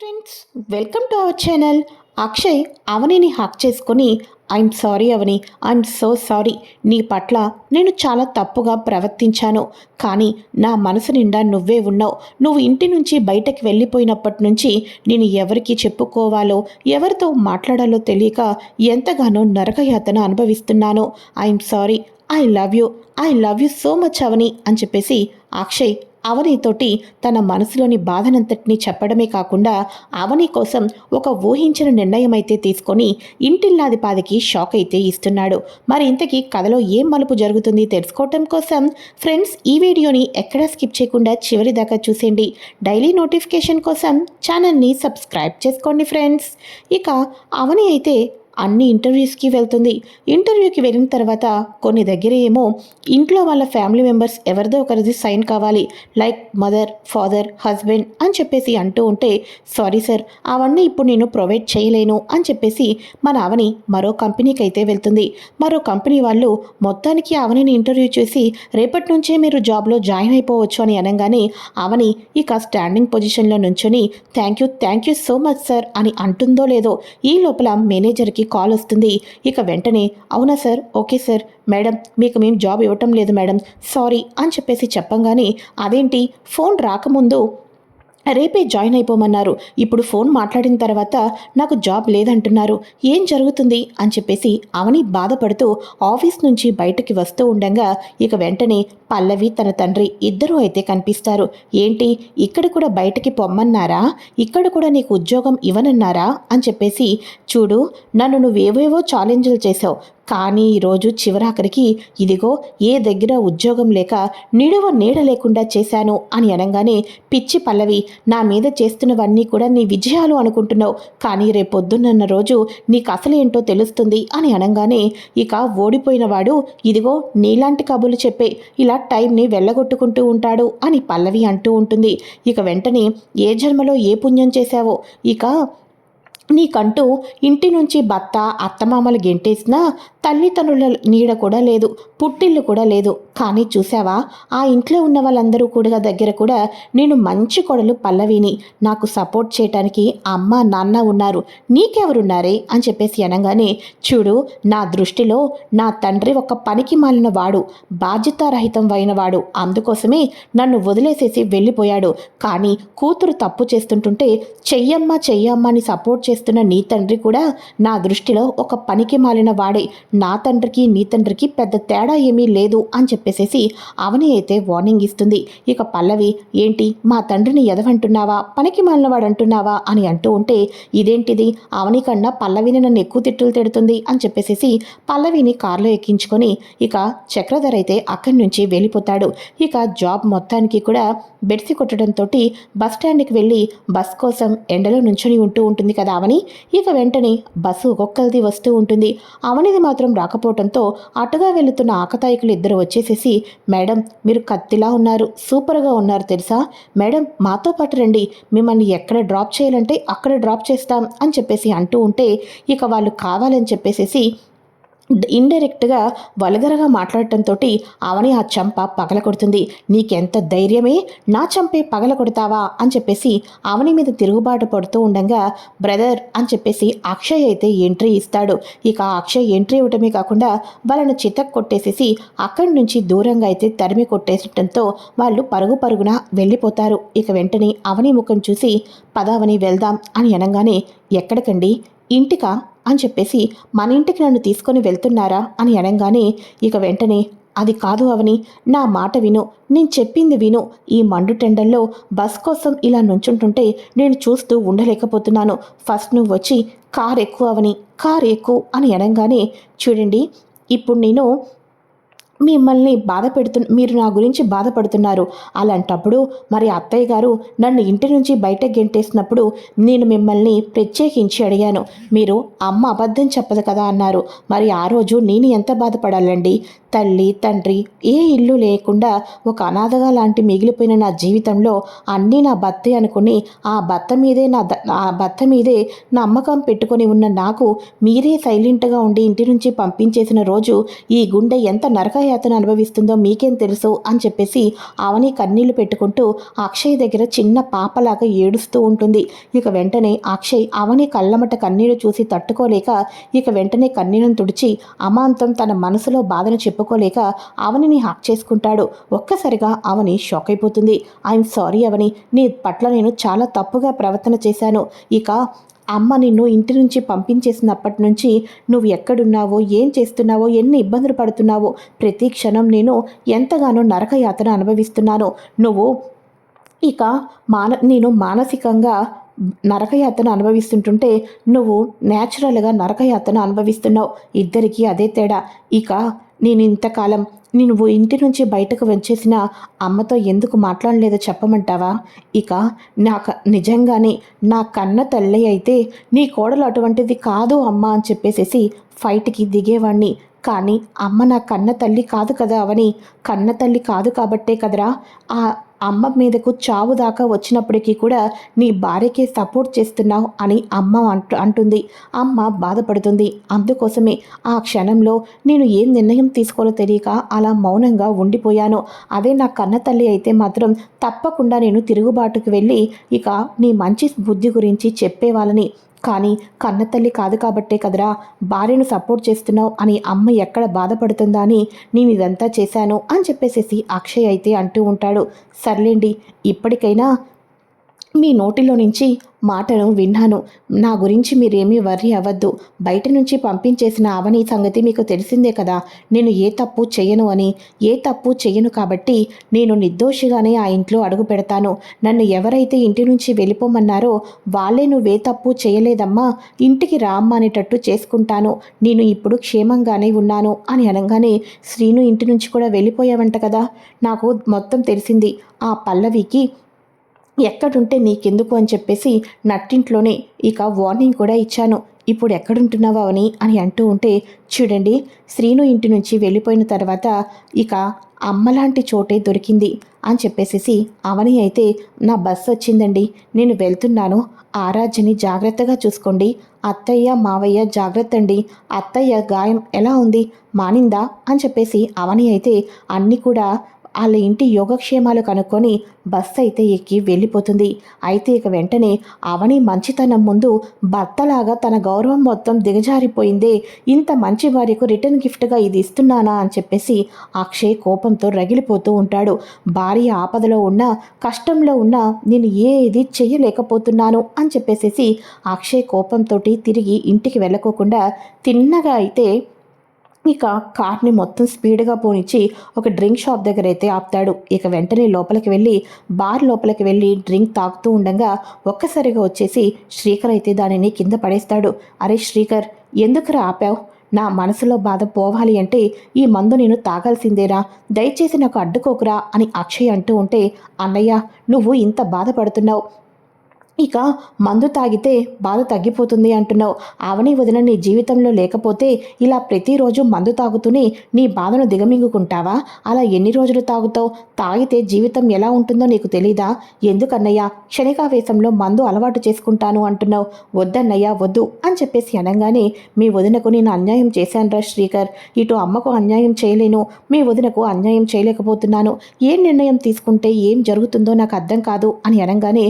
Friends welcome to our channel Akshay అవనిని Haq చేసుకొని I'm sorry Avani I'm so sorry నీ పట్ల నేను చాలా తప్పుగా ప్రవర్తించాను. కానీ నా మనసు నిండా నువ్వే ఉన్నావు. నువ్వు ఇంటి నుంచి బయటకు వెళ్ళిపోయినప్పటి నుంచి నేను ఎవరికి చెప్పుకోవాలో ఎవరితో మాట్లాడాలో తెలియక ఎంతగానో నరకయాతన అనుభవిస్తున్నాను. I'm sorry I love you I love you so much Avani అని చెప్పేసి అక్షయ్ అవనితోటి తన మనసులోని బాధనంతటినీ చెప్పడమే కాకుండా అవని కోసం ఒక ఊహించిన నిర్ణయం అయితే తీసుకొని ఇంటిల్లాది పాదికి షాక్ అయితే ఇస్తున్నాడు. మరి ఇంతకీ కథలో ఏం మలుపు జరుగుతుంది తెలుసుకోవటం కోసం ఫ్రెండ్స్ ఈ వీడియోని ఎక్కడా స్కిప్ చేయకుండా చివరి దాకా చూసేయండి. డైలీ నోటిఫికేషన్ కోసం ఛానల్ని సబ్స్క్రైబ్ చేసుకోండి ఫ్రెండ్స్. ఇక అవని అయితే అన్ని ఇంటర్వ్యూస్కి వెళ్తుంది. ఇంటర్వ్యూకి వెళ్ళిన తర్వాత కొన్ని దగ్గర ఏమో ఇంట్లో వాళ్ళ ఫ్యామిలీ మెంబర్స్ ఎవరిదో ఒకరిది సైన్ కావాలి. లైక్ మదర్ ఫాదర్ హస్బెండ్ అని చెప్పేసి అంటూ ఉంటే సారీ సార్ అవన్నీ ఇప్పుడు నేను ప్రొవైడ్ చేయలేను అని చెప్పేసి మన ఆవని మరో కంపెనీకి అయితే వెళ్తుంది. మరో కంపెనీ వాళ్ళు మొత్తానికి ఆవనిని ఇంటర్వ్యూ చేసి రేపటి నుంచే మీరు జాబ్లో జాయిన్ అయిపోవచ్చు అని అనగానే ఆవని ఇక స్టాండింగ్ పొజిషన్లో నుంచొని thank you thank you so much sir అని అంటుందో లేదో ఈ లోపల మేనేజర్కి కాల్ వస్తుంది. ఇక వెంటనే అవునా సార్? Okay sir. మేడం మీకు మేము జాబ్ ఇవ్వటం లేదు మేడం. సారీ అని చెప్పేసి చెప్పంగానే అదేంటి? ఫోన్ రాకముందు రేపే జాయిన్ అయిపోమన్నారు. ఇప్పుడు ఫోన్ మాట్లాడిన తర్వాత నాకు జాబ్ లేదంటున్నారు. ఏం జరుగుతుంది? అని చెప్పేసి అవని బాధపడుతూ ఆఫీస్ నుంచి బయటకి వస్తూ ఉండగా ఇక వెంటనే పల్లవి తన తండ్రి ఇద్దరూ అయితే కనిపిస్తారు. ఏంటి? ఇక్కడ కూడా బయటకి పొమ్మన్నారా? ఇక్కడ కూడా నీకు ఉద్యోగం ఇవ్వనన్నారా? అని చెప్పేసి చూడు నన్ను నువ్వేవేవో ఛాలెంజ్లు చేసావు కానీ ఈరోజు చివరాఖరికి ఇదిగో ఏ దగ్గర ఉద్యోగం లేక నిడువ నీడ లేకుండా చేశాను అని అనగానే పిచ్చి పల్లవి నా మీద చేస్తున్నవన్నీ కూడా నీ విజయాలు అనుకుంటున్నావు. కానీ రేపొద్దున్న రోజు నీకు అసలేంటో తెలుస్తుంది అని అనగానే ఇక ఓడిపోయినవాడు ఇదిగో నీలాంటి కబులు చెప్పే ఇలా టైంని వెళ్ళగొట్టుకుంటూ ఉంటాడు అని పల్లవి అంటూ ఉంటుంది. ఇక వెంటనే ఏ జన్మలో ఏ పుణ్యం చేశావో ఇక నీకంటూ ఇంటి నుంచి భర్త అత్తమామలు గెంటేసినా తల్లిదండ్రుల నీడ కూడా లేదు పుట్టిల్లు కూడా లేదు. కానీ చూసావా ఆ ఇంట్లో ఉన్న వాళ్ళందరూ కూడా దగ్గర కూడా నేను మంచి కొడలు పల్లవిని. నాకు సపోర్ట్ చేయటానికి అమ్మ నాన్న ఉన్నారు. నీకెవరున్నారే? అని చెప్పేసి అనగానే చూడు నా దృష్టిలో నా తండ్రి ఒక పనికి మాలిన వాడు బాధ్యతారహితం అయిన వాడు. అందుకోసమే నన్ను వదిలేసేసి వెళ్ళిపోయాడు. కానీ కూతురు తప్పు చేస్తుంటుంటే చెయ్యమ్మ చెయ్యమ్మ అని సపోర్ట్ చేస్తున్న నీ తండ్రి కూడా నా దృష్టిలో ఒక పనికి మాలిన వాడే. నా తండ్రికి నీ తండ్రికి పెద్ద తేడా ఏమీ లేదు అని చెప్పేసేసి అవని అయితే వార్నింగ్ ఇస్తుంది. ఇక పల్లవి ఏంటి మా తండ్రిని ఎదవంటున్నావా? పనికి మాలినవాడు అంటున్నావా అని అంటూ ఉంటే ఇదేంటిది? అవని కన్నా పల్లవిని నన్ను ఎక్కువ తిట్టులు తిడుతుంది అని చెప్పేసేసి పల్లవిని కారులో ఎక్కించుకొని ఇక చక్రధర్ అయితే అక్కడి నుంచి వెళ్ళిపోతాడు. ఇక జాబ్ మొత్తానికి కూడా బెడ్సి కొట్టడంతో బస్ స్టాండ్కి వెళ్ళి బస్ కోసం ఎండలో నుంచొని ఉంటూ ఉంటుంది కదా అవని? ఇక వెంటనే బస్సు ఒక్కొక్కరిది వస్తూ ఉంటుంది. అవనిది మాత్రం రాకపోవడంతో అటుగా వెళుతున్న ఆకతాయికులు ఇద్దరు వచ్చేసేసి మేడం మీరు కత్తిలా ఉన్నారు సూపర్గా ఉన్నారు తెలుసా? మేడం మాతో పాటు రండి మిమ్మల్ని ఎక్కడ డ్రాప్ చేయాలంటే అక్కడ డ్రాప్ చేస్తాం అని చెప్పేసి అంటూ ఉంటే ఇక వాళ్ళు కావాలని చెప్పేసేసి ఇండైరెక్ట్గా వల్గరగా మాట్లాడటంతో అవని ఆ చంప పగల కొడుతుంది. నీకెంత ధైర్యమే? నా చంపే పగల కొడతావా? అని చెప్పేసి అవని మీద తిరుగుబాటు పడుతూ ఉండగా బ్రదర్ అని చెప్పేసి అక్షయ్ అయితే ఎంట్రీ ఇస్తాడు. ఇక అక్షయ్ ఎంట్రీ ఇవ్వటమే కాకుండా వాళ్ళను చితక్ కొట్టేసేసి అక్కడి నుంచి దూరంగా అయితే తరిమి కొట్టేసటంతో వాళ్ళు పరుగు పరుగున వెళ్ళిపోతారు. ఇక వెంటనే అవని ముఖం చూసి పదావని వెళ్దాం అని అనగానే ఎక్కడికండి? ఇంటికా? అని చెప్పేసి మన ఇంటికి నన్ను తీసుకొని వెళ్తున్నారా అని అనగానే ఇక వెంటనే అది కాదు అవని నా మాట విను నేను చెప్పింది విను. ఈ మండు టెండల్లో బస్ కోసం ఇలా నుంచుంటుంటే నేను చూస్తూ ఉండలేకపోతున్నాను. ఫస్ట్ నువ్వు వచ్చి కార్ ఎక్కువ అవని కార్ ఎక్కువ అని అనగానే చూడండి ఇప్పుడు నేను మిమ్మల్ని బాధ పెడుతు మీరు నా గురించి బాధపడుతున్నారు. అలాంటప్పుడు మరి అత్తయ్య గారు నన్ను ఇంటి నుంచి బయటకు గెంటేసినప్పుడు నేను మిమ్మల్ని ప్రత్యేకించి అడిగాను. మీరు అమ్మ అబద్ధం చెప్పదు కదా అన్నారు. మరి ఆ రోజు నేను ఎంత బాధపడాలండి? తల్లి తండ్రి ఏ ఇల్లు లేకుండా ఒక అనాథగా లాంటి మిగిలిపోయిన నా జీవితంలో అన్నీ నా భర్తే అనుకుని ఆ భర్త మీదే నా ఆ భర్త మీదే నమ్మకం పెట్టుకొని ఉన్న నాకు మీరే సైలెంట్గా ఉండి ఇంటి నుంచి పంపించేసిన రోజు ఈ గుండె ఎంత నరక అతను అనుభవిస్తుందో మీకేం తెలుసు అని చెప్పేసి అవని కన్నీళ్ళు పెట్టుకుంటూ అక్షయ్ దగ్గర చిన్న పాపలాగా ఏడుస్తూ ఉంటుంది. ఇక వెంటనే అక్షయ్ అవని కళ్ళమట కన్నీరు చూసి తట్టుకోలేక ఇక వెంటనే కన్నీరును తుడిచి అమాంతం తన మనసులో బాధను చెప్పుకోలేక అవనిని హాక్ చేసుకుంటాడు. ఒక్కసారిగా అవని షాక్ అయిపోతుంది. ఐఎమ్ సారీ అవని నీ పట్ల నేను చాలా తప్పుగా ప్రవర్తన చేశాను. ఇక అమ్మ నిన్ను ఇంటి నుంచి పంపించేసినప్పటి నుంచి నువ్వు ఎక్కడున్నావో ఏం చేస్తున్నావో ఎన్ని ఇబ్బందులు పడుతున్నావో ప్రతి క్షణం నేను ఎంతగానో నరకయాతన అనుభవిస్తున్నాను. నువ్వు ఇక మాన నేను మానసికంగా నరకయాతన అనుభవిస్తుంటుంటే నువ్వు న్యాచురల్గా నరకయాతన అనుభవిస్తున్నావు. ఇద్దరికీ అదే తేడా. ఇక నేను ఇంతకాలం నువ్వు ఇంటి నుంచి బయటకు వచ్చేసిన అమ్మతో ఎందుకు మాట్లాడలేదో చెప్పమంటావా? ఇక నాకు నిజంగానే నా కన్న తల్లి అయితే నీ కోడలు అటువంటిది కాదు అమ్మ అని చెప్పేసేసి ఫైట్కి దిగేవాణ్ణి కానీ అమ్మ నా కన్న తల్లి కాదు కదా అవని. కన్న తల్లి కాదు కాబట్టే కదరా. ఆ అమ్మ మీదకు చావు దాకా వచ్చినప్పటికీ కూడా నీ భార్యకే సపోర్ట్ చేస్తున్నావు అని అమ్మ అంటు అంటుంది. అమ్మ బాధపడుతుంది. అందుకోసమే ఆ క్షణంలో నేను ఏం నిర్ణయం తీసుకోవాలో తెలియక అలా మౌనంగా ఉండిపోయాను. అదే నా కన్న తల్లి అయితే మాత్రం తప్పకుండా నేను తిరుగుబాటుకు వెళ్ళి ఇక నీ మంచి బుద్ధి గురించి చెప్పేవాళ్ళని కానీ కన్నతల్లి కాదు కాబట్టే కదరా భార్యను సపోర్ట్ చేస్తున్నావు అని అమ్మ ఎక్కడ బాధపడుతుందా అని నేను ఇదంతా చేశాను అని చెప్పేసేసి అక్షయ్ అయితే అంటూ ఉంటాడు. సర్లేండి ఇప్పటికైనా మీ నోటిలో నుంచి మాటను విన్నాను. నా గురించి మీరేమీ వర్రీ అవ్వద్దు. బయట నుంచి పంపించేసిన అవని సంగతి మీకు తెలిసిందే కదా. నేను ఏ తప్పు చెయ్యను అని. ఏ తప్పు చెయ్యను కాబట్టి నేను నిర్దోషిగానే ఆ ఇంట్లో అడుగు పెడతాను. నన్ను ఎవరైతే ఇంటి నుంచి వెళ్ళిపోమన్నారో వాళ్ళే నువ్వే తప్పు చేయలేదమ్మా. ఇంటికి రామ్మ అనేటట్టు చేసుకుంటాను. నేను ఇప్పుడు క్షేమంగానే ఉన్నాను అని అనగానే శ్రీను ఇంటి నుంచి కూడా వెళ్ళిపోయావంట కదా. నాకు మొత్తం తెలిసింది. ఆ పల్లవికి ఎక్కడుంటే నీకెందుకు అని చెప్పేసి నట్టింట్లోనే ఇక వార్నింగ్ కూడా ఇచ్చాను. ఇప్పుడు ఎక్కడుంటున్నావా అని అని అంటూ ఉంటే చూడండి శ్రీను ఇంటి నుంచి వెళ్ళిపోయిన తర్వాత ఇక అమ్మలాంటి చోటే దొరికింది అని చెప్పేసేసి అవని అయితే నా బస్సు వచ్చిందండి నేను వెళ్తున్నాను. ఆరాధ్యని జాగ్రత్తగా చూసుకోండి. అత్తయ్య మావయ్య జాగ్రత్త అండి. అత్తయ్య గాయం ఎలా ఉంది? మానిందా? అని చెప్పేసి అవని అయితే అన్నీ కూడా వాళ్ళ ఇంటి యోగక్షేమాలు కనుక్కొని బస్సు అయితే ఎక్కి వెళ్ళిపోతుంది. అయితే ఇక వెంటనే అవని మంచితనం ముందు భర్తలాగా తన గౌరవం మొత్తం దిగజారిపోయిందే. ఇంత మంచి వారికి రిటర్న్ గిఫ్ట్గా ఇది ఇస్తున్నానా అని చెప్పేసి అక్షయ్ కోపంతో రగిలిపోతూ ఉంటాడు. భార్య ఆపదలో ఉన్నా కష్టంలో ఉన్నా నేను ఏది చెయ్యలేకపోతున్నాను అని చెప్పేసేసి అక్షయ్ కోపంతో తిరిగి ఇంటికి వెళ్ళకోకుండా తిన్నగా అయితే ఇక కార్ని మొత్తం స్పీడ్గా పోనిచ్చి ఒక డ్రింక్ షాప్ దగ్గర అయితే ఆపుతాడు. ఇక వెంటనే లోపలికి వెళ్ళి బార్ లోపలికి వెళ్ళి డ్రింక్ తాగుతూ ఉండగా ఒక్కసారిగా వచ్చేసి శ్రీకర్ అయితే దానిని కింద పడేస్తాడు. అరే శ్రీకర్ ఎందుకురా ఆపావు? నా మనసులో బాధ పోవాలి అంటే ఈ మందు నేను తాగాల్సిందేరా. దయచేసి నాకు అడ్డుకోకురా అని అక్షయ్ అంటూ ఉంటే అన్నయ్య నువ్వు ఇంత బాధపడుతున్నావు. ఇక మందు తాగితే బాధ తగ్గిపోతుంది అంటున్నావు. ఆవని వదిన నీ జీవితంలో లేకపోతే ఇలా ప్రతిరోజు మందు తాగుతూనే నీ బాధను దిగమింగుకుంటావా? అలా ఎన్ని రోజులు తాగుతావు? తాగితే జీవితం ఎలా ఉంటుందో నీకు తెలీదా? ఎందుకన్నయ్యా? క్షణికావేశంలో మందు అలవాటు చేసుకుంటాను అంటున్నావు. వద్దన్నయ్యా వద్దు అని చెప్పేసి అనగానే మీ వదినకు నేను అన్యాయం చేశానురా శ్రీకర్. ఇటు అమ్మకు అన్యాయం చేయలేను. మీ వదినకు అన్యాయం చేయలేకపోతున్నాను. ఏ నిర్ణయం తీసుకుంటే ఏం జరుగుతుందో నాకు అర్థం కాదు అని అనగానే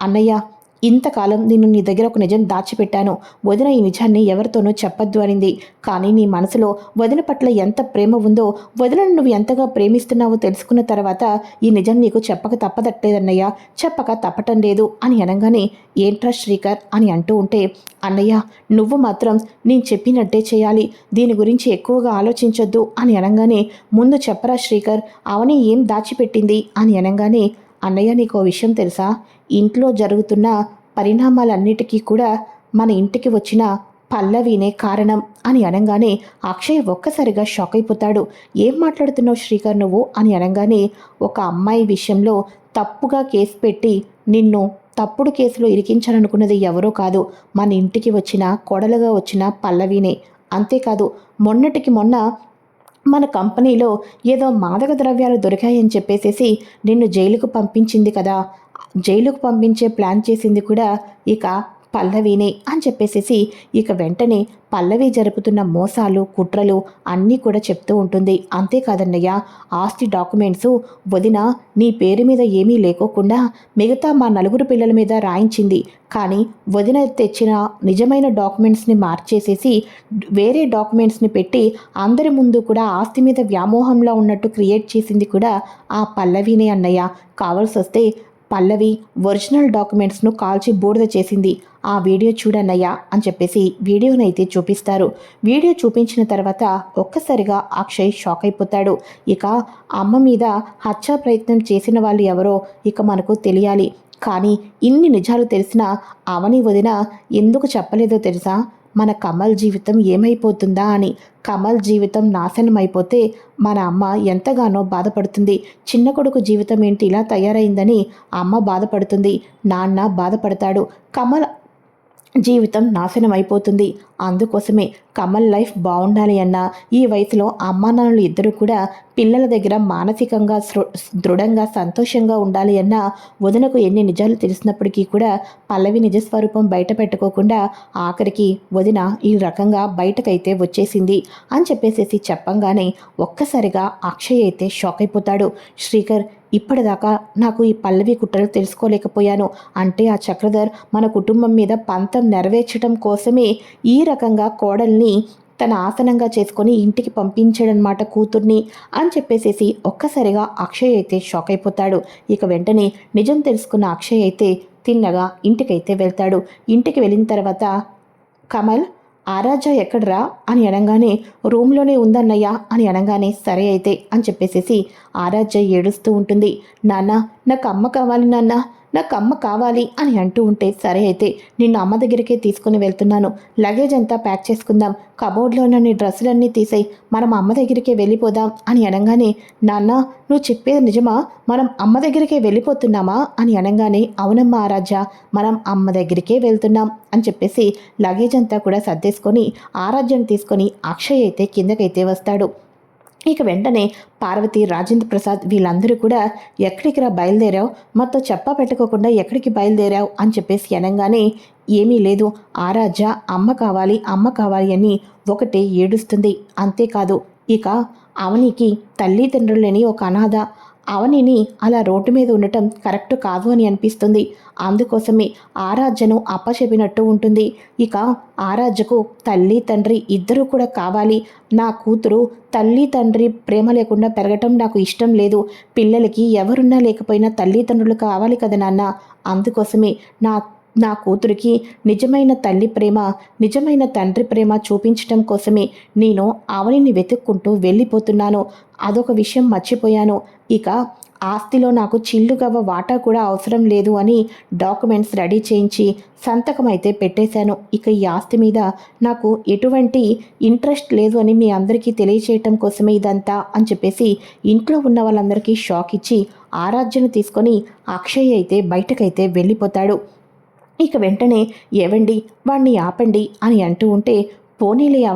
అన్నయ్య ఇంతకాలం నేను నీ దగ్గర ఒక నిజం దాచిపెట్టాను. వదిన ఈ నిజాన్ని ఎవరితోనూ చెప్పొద్దు అనింది. కానీ నీ మనసులో వదిన పట్ల ఎంత ప్రేమ ఉందో వదినను నువ్వు ఎంతగా ప్రేమిస్తున్నావో తెలుసుకున్న తర్వాత ఈ నిజం నీకు చెప్పక తప్పదట్టేదన్నయ్య చెప్పక తప్పటం లేదు అని అనగానే ఏంట్రా శ్రీకర్ అని అంటూ ఉంటే అన్నయ్య నువ్వు మాత్రం నేను చెప్పినట్టే చేయాలి. దీని గురించి ఎక్కువగా ఆలోచించొద్దు అని అనగానే ముందు చెప్పరా శ్రీకర్ అవని ఏం దాచిపెట్టింది అని అనగానే అన్నయ్య నీకు విషయం తెలుసా? ఇంట్లో జరుగుతున్న పరిణామాలన్నిటికీ కూడా మన ఇంటికి వచ్చిన పల్లవినే కారణం అని అనగానే అక్షయ్ ఒక్కసారిగా షాక్ అయిపోతాడు. ఏం మాట్లాడుతున్నావు శ్రీకర్ నువ్వు? అని అనగానే ఒక అమ్మాయి విషయంలో తప్పుగా కేసు పెట్టి నిన్ను తప్పుడు కేసులో ఇరికించాలనుకున్నది ఎవరో కాదు మన ఇంటికి వచ్చిన కొడలుగా వచ్చిన పల్లవినే. అంతేకాదు మొన్నటికి మొన్న మన కంపెనీలో ఏదో మాదక ద్రవ్యాలు దొరికాయని చెప్పేసేసి నిన్ను జైలుకు పంపించింది కదా. జైలుకు పంపించే ప్లాన్ చేసింది కూడా ఇక పల్లవినే అని చెప్పేసేసి ఇక వెంటనే పల్లవి జరుపుతున్న మోసాలు కుట్రలు అన్నీ కూడా చెప్తూ ఉంటుంది. అంతేకాదన్నయ్య ఆస్తి డాక్యుమెంట్స్ వదిన నీ పేరు మీద ఏమీ లేకోకుండా మిగతా మా నలుగురు పిల్లల మీద రాయించింది. కానీ వదిన తెచ్చిన నిజమైన డాక్యుమెంట్స్ని మార్చేసేసి వేరే డాక్యుమెంట్స్ని పెట్టి అందరి ముందు కూడా ఆస్తి మీద వ్యామోహంలో ఉన్నట్టు క్రియేట్ చేసింది కూడా ఆ పల్లవినే అన్నయ్య. కావాల్సి వస్తే పల్లవి ఒరిజినల్ డాక్యుమెంట్స్ను కాల్చి బూడిద చేసింది. ఆ వీడియో చూడన్నయ్యా అని చెప్పేసి వీడియోనైతే చూపిస్తారు. వీడియో చూపించిన తర్వాత ఒక్కసారిగా అక్షయ్ షాక్ అయిపోతాడు. ఇక అమ్మ మీద హత్యా ప్రయత్నం చేసిన వాళ్ళు ఎవరో ఇక మనకు తెలియాలి. కానీ ఇన్ని నిజాలు తెలిసినా అవని వదిన ఎందుకు చెప్పలేదో తెలుసా? మన కమల్ జీవితం ఏమైపోతుందా అని. కమల్ జీవితం నాశనం అయిపోతే మన అమ్మ ఎంతగానో బాధపడుతుంది. చిన్న కొడుకు జీవితం ఏంటి ఇలా తయారైందని అమ్మ బాధపడుతుంది. నాన్న బాధపడతాడు. కమల్ జీవితం నాశనం అయిపోతుంది. అందుకోసమే కమల్ లైఫ్ బాగుండాలి అన్న ఈ వయసులో అమ్మా నాన్నలు ఇద్దరు కూడా పిల్లల దగ్గర మానసికంగా దృఢంగా సంతోషంగా ఉండాలి అన్న వదినకు ఎన్ని నిజాలు తెలిసినప్పటికీ కూడా పల్లవి నిజస్వరూపం బయట పెట్టుకోకుండా ఆఖరికి వదిన ఈ రకంగా బయటకైతే వచ్చేసింది అని చెప్పేసేసి చెప్పంగానే ఒక్కసారిగా అక్షయ్ అయితే షాక్ అయిపోతాడు. శ్రీకర్ ఇప్పటిదాకా నాకు ఈ పల్లవి కుట్రలు తెలుసుకోలేకపోయాను. అంటే ఆ చక్రధర్ మన కుటుంబం మీద పంతం నెరవేర్చడం కోసమే ఈ రకంగా కోడల్ని తన ఆసనంగా చేసుకొని ఇంటికి పంపించాడనమాట కూతుర్ని అని చెప్పేసేసి ఒక్కసారిగా అక్షయ్ అయితే షాక్ అయిపోతాడు. ఇక వెంటనే నిజం తెలుసుకున్న అక్షయ్ అయితే తిన్నగా ఇంటికైతే వెళ్తాడు. ఇంటికి వెళ్ళిన తర్వాత కమల్ ఆరాధ్య ఎక్కడరా? అని అనగానే రూమ్లోనే ఉందన్నయ్యా అని అనగానే సరే అయితే అని చెప్పేసేసి ఆరాధ్య ఏడుస్తూ ఉంటుంది. నాన్న నాకు అమ్మ కావాలి నాన్న నాకు అమ్మ కావాలి అని అంటూ ఉంటే సరే అయితే నిన్ను అమ్మ దగ్గరికే తీసుకుని వెళ్తున్నాను. లగేజ్ అంతా ప్యాక్ చేసుకుందాం. కబోర్డ్లో నీ డ్రెస్సులన్నీ తీసేయి. మనం అమ్మ దగ్గరికే వెళ్ళిపోదాం అని అనగానే నాన్న నువ్వు చెప్పేది నిజమా? మనం అమ్మ దగ్గరికే వెళ్ళిపోతున్నామా? అని అనగానే అవునమ్మా ఆరాధ్య మనం అమ్మ దగ్గరికే వెళ్తున్నాం అని చెప్పేసి లగేజ్ అంతా కూడా సర్దేసుకొని ఆరాధ్యను తీసుకొని అక్షయ్ అయితే కిందకైతే వస్తాడు. ఇక వెంటనే పార్వతి రాజేంద్ర ప్రసాద్ వీళ్ళందరూ కూడా ఎక్కడికి రా బయలుదేరావు? మొత్తం చెప్పా పెట్టుకోకుండా ఎక్కడికి బయలుదేరావు? అని చెప్పేసి అనగానే ఏమీ లేదు. ఆరాజా అమ్మ కావాలి అమ్మ కావాలి అని ఒకటే ఏడుస్తుంది. అంతేకాదు ఇక అవనికి తల్లిదండ్రులని ఒక అనాథ అవనిని అలా రోడ్డు మీద ఉండటం కరెక్ట్ కాదు అని అనిపిస్తుంది. అందుకోసమే ఆరాధ్యను అప్పచెప్పినట్టు ఉంటుంది. ఇక ఆరాధ్యకు తల్లి తండ్రి ఇద్దరూ కూడా కావాలి. నా కూతురు తల్లి తండ్రి ప్రేమ లేకుండా పెరగటం నాకు ఇష్టం లేదు. పిల్లలకి ఎవరున్నా లేకపోయినా తల్లిదండ్రులు కావాలి కదా నాన్న. అందుకోసమే నా నా కూతురికి నిజమైన తల్లి ప్రేమ నిజమైన తండ్రి ప్రేమ చూపించటం కోసమే నేను అవనిని వెతుక్కుంటూ వెళ్ళిపోతున్నాను. అదొక విషయం మర్చిపోయాను. ఇక ఆస్తిలో నాకు చిల్లుగవ్వ వాటా కూడా అవసరం లేదు అని డాక్యుమెంట్స్ రెడీ చేయించి సంతకం అయితే పెట్టేశాను. ఇక ఈ ఆస్తి మీద నాకు ఎటువంటి ఇంట్రెస్ట్ లేదు అని మీ అందరికీ తెలియచేయటం కోసమే ఇదంతా అని చెప్పేసి ఇంట్లో ఉన్న వాళ్ళందరికీ షాక్ ఇచ్చి ఆరాధ్యను తీసుకొని అక్షయ్ అయితే బయటకైతే వెళ్ళిపోతాడు. ఇక వెంటనే ఏవండి వాణ్ణి ఆపండి అని అంటూ ఉంటే పోనీలే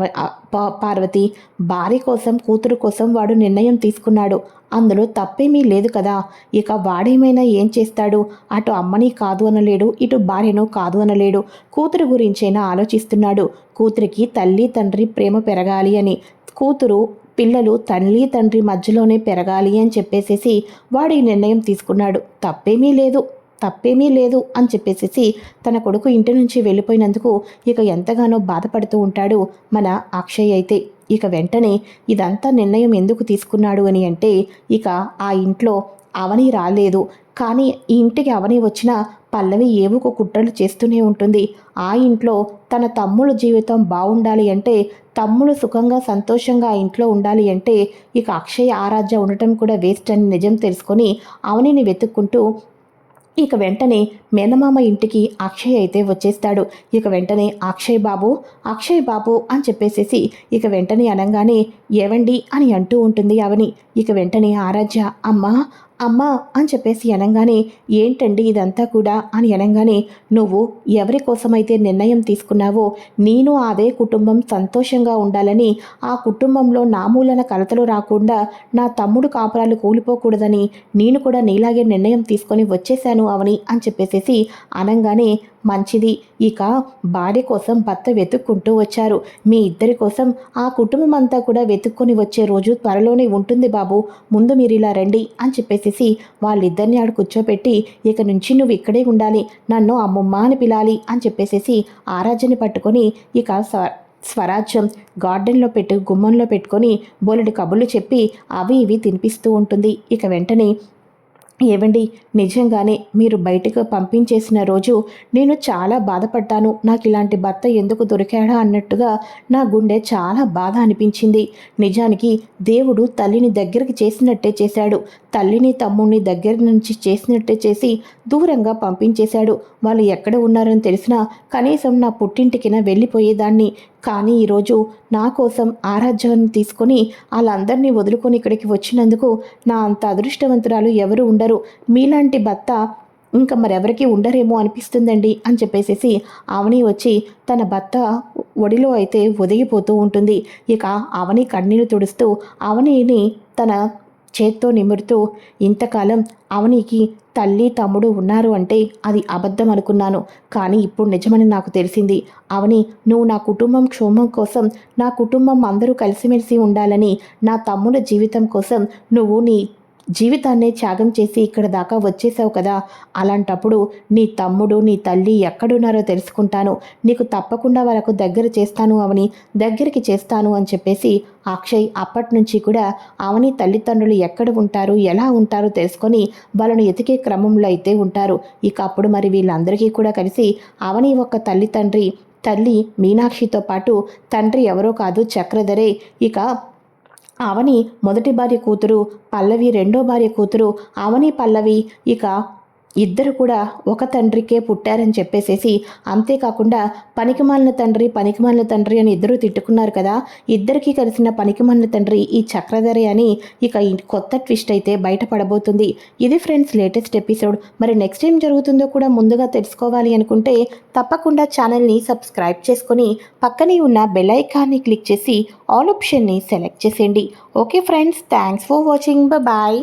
పా- పార్వతి భార్య కోసం కూతురు కోసం వాడు నిర్ణయం తీసుకున్నాడు. అందులో తప్పేమీ లేదు కదా. ఇక వాడేమైనా ఏం చేస్తాడు? అటు అమ్మని కాదు అనలేడు ఇటు భార్యను కాదు అనలేడు. కూతురు గురించైనా ఆలోచిస్తున్నాడు. కూతురికి తల్లి తండ్రి ప్రేమ పెరగాలి అని కూతురు పిల్లలు తల్లి తండ్రి మధ్యలోనే పెరగాలి అని చెప్పేసేసి వాడు ఈ నిర్ణయం తీసుకున్నాడు. తప్పేమీ లేదు. తప్పేమీ లేదు అని చెప్పేసేసి తన కొడుకు ఇంటి నుంచి వెళ్ళిపోయినందుకు ఇక ఎంతగానో బాధపడుతూ ఉంటాడు మన అక్షయ్ అయితే. ఇక వెంటనే ఇదంతా నిర్ణయం ఎందుకు తీసుకున్నాడు అని అంటే ఇక ఆ ఇంట్లో అవని రాలేదు. కానీ ఈ ఇంటికి అవని వచ్చినా పల్లవి ఏవో ఒక కుట్రలు చేస్తూనే ఉంటుంది. ఆ ఇంట్లో తన తమ్ముడు జీవితం బాగుండాలి అంటే తమ్ముడు సుఖంగా సంతోషంగా ఆ ఇంట్లో ఉండాలి అంటే ఇక అక్షయ్ ఆరాధ్య ఉండటం కూడా వేస్ట్ అని నిజం తెలుసుకొని అవనిని వెతుక్కుంటూ ఇక వెంటనే మేనమామ ఇంటికి అక్షయ్ అయితే వచ్చేస్తాడు. ఇక వెంటనే అక్షయ్ బాబు అక్షయ్ బాబు అని చెప్పేసేసి ఇక వెంటనే అనగానే ఏవండి? అని అంటూ ఉంటుంది అవని ఇక వెంటనే ఆరాధ్య అమ్మ అమ్మా అని చెప్పేసి అనగానే ఏంటండి ఇదంతా కూడా? అని అనగానే నువ్వు ఎవరి కోసమైతే నిర్ణయం తీసుకున్నావో నేను అదే కుటుంబం సంతోషంగా ఉండాలని ఆ కుటుంబంలో నామూలన కలతలు రాకుండా నా తమ్ముడు కాపురాలు కూలిపోకూడదని నేను కూడా నీలాగే నిర్ణయం తీసుకొని వచ్చేశాను అవని అని చెప్పేసేసి అనగానే మంచిది. ఇక భార్య కోసం భర్త వెతుక్కుంటూ వచ్చారు. మీ ఇద్దరి కోసం ఆ కుటుంబం అంతా కూడా వెతుక్కొని వచ్చే రోజు త్వరలోనే ఉంటుంది బాబు. ముందు మీరు ఇలా రండి అని చెప్పేసి వాళ్ళిద్దరిని ఆడు కూర్చోపెట్టి ఇక నుంచి నువ్వు ఇక్కడే ఉండాలి నన్ను అమ్మమ్మ అని పిలాలి అని చెప్పేసేసి ఆరాధ్యని పట్టుకొని ఇక స్వ స్వరాజ్యం గార్డెన్లో పెట్టు గుమ్మంలో పెట్టుకొని బోలెడు కబుర్లు చెప్పి అవి ఇవి తినిపిస్తూ ఉంటుంది. ఇక వెంటనే ఏవండి నిజంగానే మీరు బయటకు పంపించేసిన రోజు నేను చాలా బాధపడ్డాను. నాకు ఇలాంటి భర్త ఎందుకు దొరికాడా అన్నట్టుగా నా గుండె చాలా బాధ అనిపించింది. నిజానికి దేవుడు తల్లిని దగ్గరికి చేసినట్టే చేశాడు. తల్లిని తమ్ముడిని దగ్గర నుంచి చేసినట్టే చేసి దూరంగా పంపించేశాడు. వాళ్ళు ఎక్కడ ఉన్నారని తెలిసినా కనీసం నా పుట్టింటికిన వెళ్ళిపోయేదాన్ని. కానీ ఈరోజు నా కోసం ఆరాధ్యం తీసుకొని వాళ్ళందరినీ వదులుకొని ఇక్కడికి వచ్చినందుకు నా అంత అదృష్టవంతురాలు ఎవరు ఉండరు. మీలాంటి భర్త ఇంకా మరెవరికి ఉండరేమో అనిపిస్తుందండి అని చెప్పేసేసి అవని వచ్చి తన భర్త ఒడిలో అయితే ఒదిగిపోతూ ఉంటుంది. ఇక అవని కన్నీరు తుడుస్తూ అవనిని తన చేత్తో నిమురుతూ ఇంతకాలం అవనికి తల్లి తమ్ముడు ఉన్నారు అంటే అది అబద్ధం అనుకున్నాను. కానీ ఇప్పుడు నిజమని నాకు తెలిసింది. అవని నువ్వు నా కుటుంబం క్షోభం కోసం నా కుటుంబం అందరూ కలిసిమెలిసి ఉండాలని నా తమ్ముడు జీవితం కోసం నువ్వు నీ జీవితాన్నే త్యాగం చేసి ఇక్కడ దాకా వచ్చేసావు కదా? అలాంటప్పుడు నీ తమ్ముడు నీ తల్లి ఎక్కడున్నారో తెలుసుకుంటాను. నీకు తప్పకుండా వాళ్ళకు దగ్గర చేస్తాను అవని దగ్గరికి చేస్తాను అని చెప్పేసి అక్షయ్ అప్పటి నుంచి కూడా అవని తల్లిదండ్రులు ఎక్కడ ఉంటారు ఎలా ఉంటారో తెలుసుకొని వాళ్ళను ఎతికే క్రమంలో అయితే ఉంటారు. ఇక అప్పుడు మరి వీళ్ళందరికీ కూడా కలిసి అవని ఒక తల్లి తండ్రి తల్లి మీనాక్షితో పాటు తండ్రి ఎవరో కాదు చక్రధరే ఇక అవని మొదటి భార్య కూతురు పల్లవి రెండో భార్య కూతురు అవని పల్లవి ఇక ఇద్దరు కూడా ఒక తండ్రికే పుట్టారని చెప్పేసేసి అంతేకాకుండా పనికిమాలిన తండ్రి పనికిమాలిన తండ్రి అని ఇద్దరూ తిట్టుకున్నారు కదా. ఇద్దరికీ కలిసిన పనికిమాలిన తండ్రి ఈ చక్రధరి అని ఇక కొత్త ట్విస్ట్ అయితే బయటపడబోతుంది. ఇది ఫ్రెండ్స్ లేటెస్ట్ ఎపిసోడ్. మరి నెక్స్ట్ ఏం జరుగుతుందో కూడా ముందుగా తెలుసుకోవాలి అనుకుంటే తప్పకుండా ఛానల్ని సబ్స్క్రైబ్ చేసుకొని పక్కనే ఉన్న బెల్ ఐకాన్ని క్లిక్ చేసి ఆల్ ఆప్షన్ని సెలెక్ట్ చేసేయండి. Okay friends thanks for watching. Bye.